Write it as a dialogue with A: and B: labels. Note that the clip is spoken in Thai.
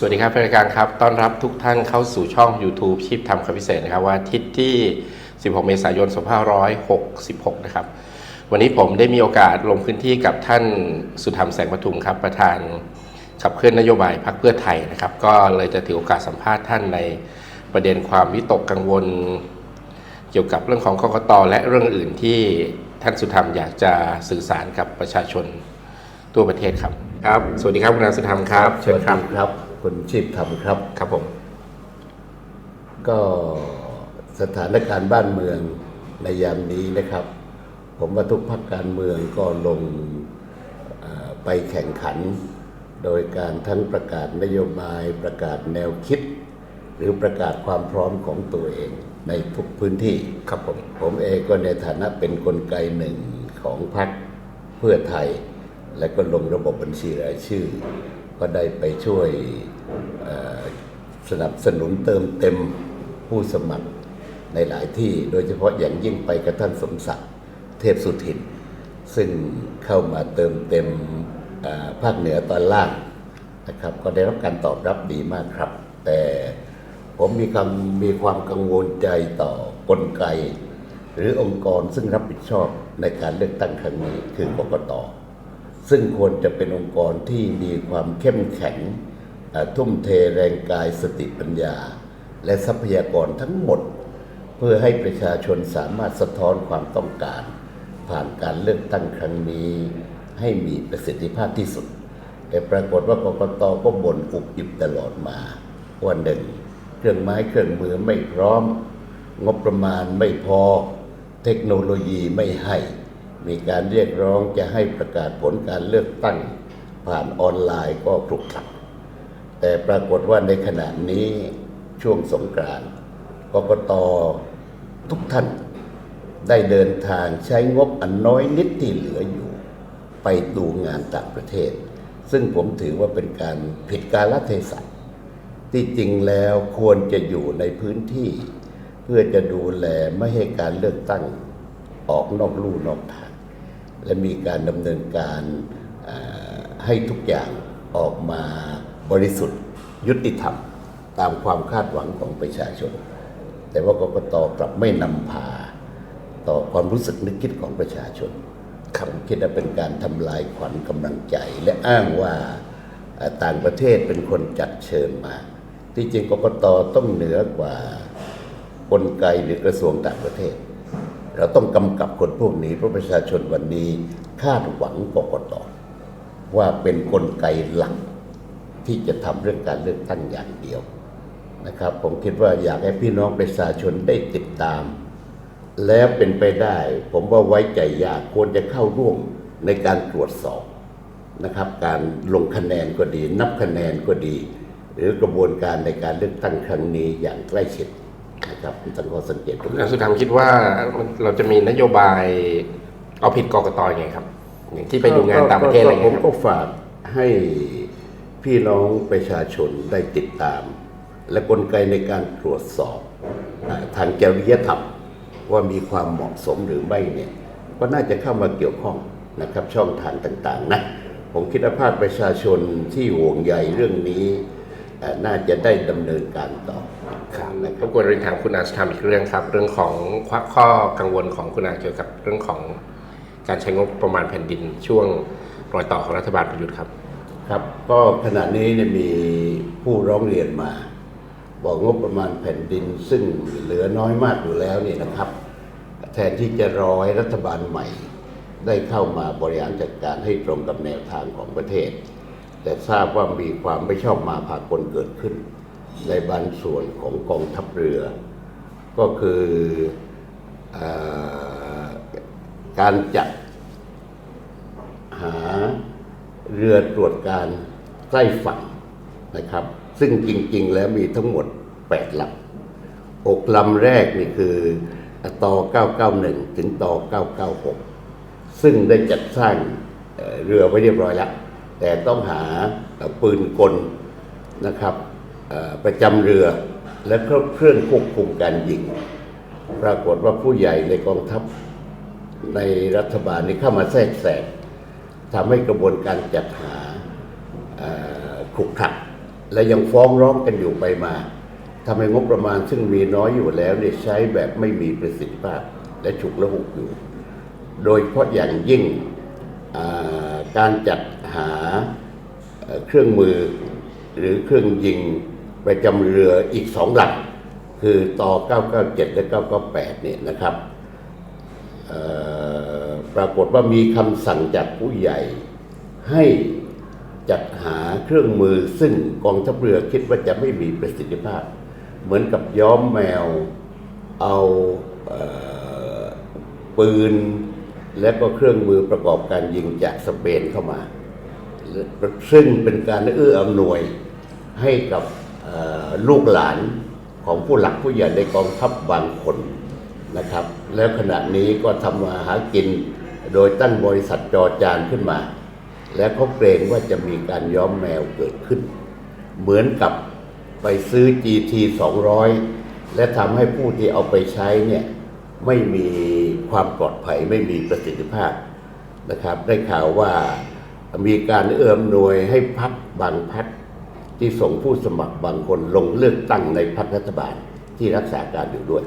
A: สวัสดีครับแฟนรายการครับ ต้อนรับทุกท่านเข้าสู่ช่อง YouTube ชีพทำคำพิเศษนะครับวันอาทิตย์ที่ 16 เมษายน 2566 นะครับ วันนี้ผมได้มีโอกาสลงพื้นที่กับท่านสุธรรมแสงปทุมครับ ประธานขับเคลื่อนนโยบายพรรคเพื่อไทยนะครับ ก็เลยจะถือโอกาสสัมภาษณ์ท่านในประเด็นความวิตกกังวล เกี่ยวกับเรื่องของกกตและเรื่องอื่นที่ท่านสุธรรมอยากจะสื่อสารกับประชาชนทั่วประเทศครับครับ สวัสดีครับคุณอาสุธรรมครับเชิญครับ
B: สวัสดี ครับคุณชีพทำครับ
A: ครับผม
B: ก็สถานการณ์บ้านเมืองในยามนี้นะครับ ผมว่าทุกพรรคการเมืองก็ลงเอ่อไปแข่งขัน โดยการทั้งประกาศนโยบายประกาศแนวคิด หรือประกาศความพร้อมของตัวเองในทุกพื้นที่
A: ครับผม
B: ผมเองก็ในฐานะเป็นนกลไกหนึ่งของพรรคเพื่อไทย และก็ลงระบบบัญชีรายชื่อ ก็ได้ไปช่วยสนับสนุนเติมเต็มผู้สมัครในหลายที่โดยเฉพาะอย่างยิ่งไปกับท่านสมศักดิ์เทพสุทิน ซึ่งเข้ามาเติมเต็มภาคเหนือตอนล่างนะครับ ก็ได้รับการตอบรับดีมากครับ แต่ผมมีความมีความกังวลใจต่อกลไก หรือองค์กรซึ่งรับผิดชอบในการเลือกตั้งครั้งนี้คือกกต ซึ่งควรจะเป็นองค์กรที่มีความเข้มแข็งทุ่มเทแรงกายสติปัญญา และทรัพยากรทั้งหมด เพื่อให้ประชาชนสามารถสะท้อนความต้องการ ผ่านการเลือกตั้งครั้งนี้ ให้มีประสิทธิภาพที่สุด แต่ปรากฏว่ากกตก็บ่นอุบอิบตลอดมาว่าหนึ่ง เครื่องไม้เครื่องมือไม่พร้อม งบประมาณไม่พอ เทคโนโลยีไม่ให้ มีการเรียกร้องจะให้ประกาศผลการเลือกตั้งผ่านออนไลน์ก็คลุกคลัก แต่ปรากฏว่าในขณะนี้ช่วงสงกรานต์กกตทุกท่านได้เดินทางใช้งบอันน้อยนิดที่เหลืออยู่ ไปดูงานต่างประเทศ ซึ่งผมถือว่าเป็นการผิดกาลเทศะที่จริงแล้วควรจะอยู่ในพื้นที่ เพื่อจะดูแลไม่ให้การเลือกตั้ง ออกนอกลู่นอกทาง และมีการดำเนินการเอ่อให้ทุกอย่างออกมาบริสุทธิ์ยุติธรรม ตามความคาดหวังของประชาชน แต่ว่ากกตกลับไม่นำพา ต่อความรู้สึกนึกคิดของประชาชนผมคิดว่าเป็นการทำลายขวัญกำลังใจ และอ้างว่าเอ่อต่างประเทศเป็นคนจัดเชิญมา ที่จริงกกตต้องเหนือกว่ากลไกหรือกระทรวงต่างประเทศ เราต้องกำกับคนพวกนี้เพราะประชาชนวันนี้คาดหวังกกตว่าเป็นนกลไกหลักที่จะทำเรื่องการเลือกตั้งอย่างเดียวนะครับ ผมคิดว่าอยากให้พี่น้องประชาชนได้ติดตาม แล้วเป็นไปได้ ผมว่าไว้ใจยากควรจะเข้าร่วมในการตรวจสอบนะครับ การลงคะแนนก็ดี นับคะแนนก็ดี หรือกระบวนการในการเลือกตั้งครั้งนี้อย่างใกล้ชิด ครับคุณตั้งข้อสังเกตตรง
A: คุณ
B: นี้
A: อาสุธรรมคิดว่าเราจะมีนโยบายเอาผิดกกตยังไงครับอย่างที่ไปดูงานต่างประเทศอะไร
B: ก็
A: เงี้ย
B: ผม
A: ครับ
B: ก็ฝากให้พี่น้องประชาชนได้ติดตาม และกลไกในการตรวจสอบอ่าทางจริยธรรมว่ามีความเหมาะสมหรือไม่เนี่ยก็น่าจะเข้ามาเกี่ยวข้องนะครับช่องทางต่างๆนะผมคิดว่าภาคประชาชนที่ห่วงใยเรื่องนี้อ่า น่าจะได้ดำเนินการต่อ
A: ครับ
B: นะค
A: ร
B: รับบ
A: กวนเรียนถามคุณอาสุธรรมอีกเรื่องครับ เรื่องของข้อกังวลของคุณอาเกี่ยวกับเรื่องของการใช้งบประมาณแผ่นดินช่วงรอยต่อของรัฐบาลประยุทธ์ครับ
B: ครับ ก็ขณะนี้เนี่ยมีผู้ร้องเรียนมา บอกงบประมาณแผ่นดินซึ่งเหลือน้อยมากอยู่แล้วนี่นะครับ แทนที่จะรอให้รัฐบาลใหม่ ได้เข้ามาบริหารจัดการให้ตรงกับแนวทางของประเทศ แต่ทราบว่ามีความไม่ชอบมาพากลเกิดขึ้น ในบางส่วนของกองทัพเรือ ก็คืออการจัดหาเรือตรวจการใกล้ฝั่งนะครับ ซึ่งจริงๆ แล้วมีทั้งหมด 8 ลำ6ลำแรกนี่คือต่อ991 ถึงต่อ996 ซึ่งได้จัดสร้างเรือไว้เรียบร้อยแล้ว แต่ต้องหาปืนกลนะครับประจำเรือและเครื่องควบคุมการยิง ปรากฏว่าผู้ใหญ่ในกองทัพในรัฐบาลนี้เข้ามาแทรกแซงทำให้กระบวนการจัดหาขลุกขลักและยังฟ้องร้องกันอยู่ไปมาทำให้งบประมาณซึ่งมีน้อยอยู่แล้วเนี่ยใช้แบบไม่มีประสิทธิภาพและฉุกละหุกอยู่ โดยเฉพาะอย่างยิ่งการจัด หาเครื่องมือหรือเครื่องยิงประจำเรืออีกสองลำคือต่อ 997 และ 998 เนี่ยนะครับปรากฏว่ามีคำสั่งจากผู้ใหญ่ให้จัดหาเครื่องมือซึ่งกองทัพเรือคิดว่าจะไม่มีประสิทธิภาพ เหมือนกับย้อมแมวเอาเอ่อปืน และก็เครื่องมือประกอบการยิงจากสเปนเข้ามา ซึ่งเป็นการเอื้ออำนวยให้กับลูกหลานของผู้หลักผู้ใหญ่ในกองทัพบางคนนะครับ แล้วขณะนี้ก็ทำมาหากินโดยตั้งบริษัทจอจานขึ้นมา และเขาเกรงว่าจะมีการย้อมแมวเกิดขึ้น เหมือนกับไปซื้อ GT 200 และทำให้ผู้ที่เอาไปใช้เนี่ยไม่มีความปลอดภัยไม่มีประสิทธิภาพนะครับ ได้ข่าวว่า มีการเอื้อมหน่วยให้พักบางพักที่ส่งผู้สมัครบางคนลงเลือกตั้งในพักรัฐบาลที่รักษาการอยู่ด้วย